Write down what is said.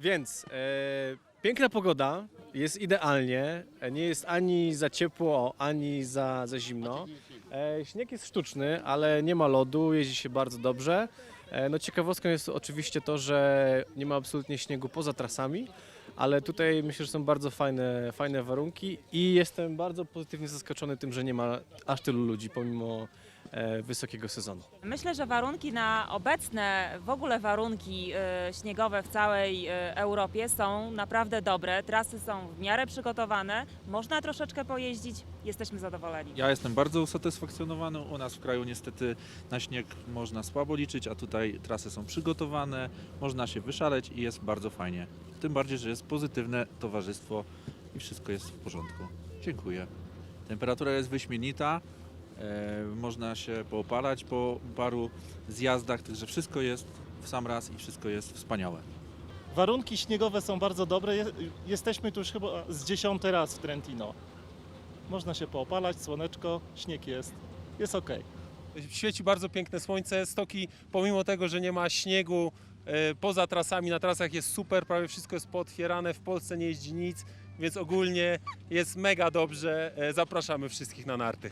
Więc e, piękna pogoda, jest idealnie, e, nie jest ani za ciepło, ani za, za zimno. E, śnieg jest sztuczny, ale nie ma lodu, jeździ się bardzo dobrze. E, no ciekawostką jest oczywiście to, że nie ma absolutnie śniegu poza trasami, ale tutaj myślę, że są bardzo fajne, fajne warunki i jestem bardzo pozytywnie zaskoczony tym, że nie ma aż tylu ludzi pomimo wysokiego sezonu. Myślę, że warunki na obecne, w ogóle warunki e, śniegowe w całej e, Europie są naprawdę dobre. Trasy są w miarę przygotowane, można troszeczkę pojeździć, jesteśmy zadowoleni. Ja jestem bardzo usatysfakcjonowany. U nas w kraju niestety na śnieg można słabo liczyć, a tutaj trasy są przygotowane, można się wyszaleć i jest bardzo fajnie. Tym bardziej, że jest pozytywne towarzystwo i wszystko jest w porządku. Dziękuję. Temperatura jest wyśmienita, e, można się poopalać po paru zjazdach, także wszystko jest w sam raz i wszystko jest wspaniałe. Warunki śniegowe są bardzo dobre. Je- Jesteśmy tu już chyba z dziesiąty raz w Trentino. Można się poopalać, słoneczko, śnieg jest. Jest ok. Świeci bardzo piękne słońce. Stoki, pomimo tego, że nie ma śniegu e, poza trasami, na trasach jest super, prawie wszystko jest pootwierane. W Polsce nie jeździ nic, więc ogólnie jest mega dobrze. E, Zapraszamy wszystkich na narty.